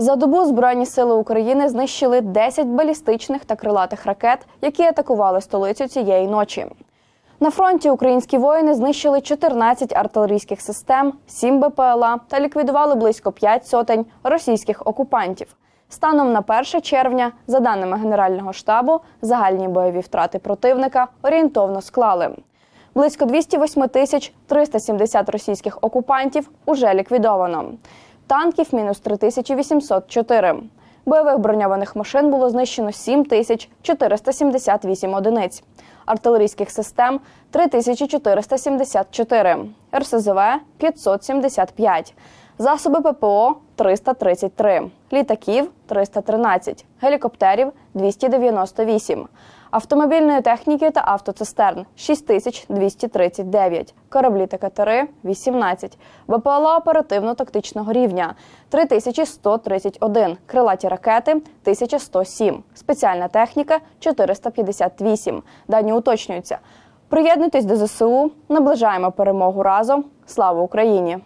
За добу Збройні сили України знищили 10 балістичних та крилатих ракет, які атакували столицю цієї ночі. На фронті українські воїни знищили 14 артилерійських систем, 7 БПЛА та ліквідували близько 5 сотень російських окупантів. Станом на 1 червня, за даними Генерального штабу, загальні бойові втрати противника орієнтовно склали. Близько 208 тисяч 370 російських окупантів уже ліквідовано. Танків мінус 3804. Бойових броньованих машин було знищено 7478 одиниць. Артилерійських систем 3474. РСЗВ 575. Засоби ППО 333, літаків 313, гелікоптерів 298, автомобільної техніки та автоцистерн 6239, кораблі та катери 18, БПЛА оперативно-тактичного рівня 3131, крилаті ракети 1107, спеціальна техніка 458. Дані уточнюються. Приєднуйтесь до ЗСУ, наближаємо перемогу разом. Слава Україні!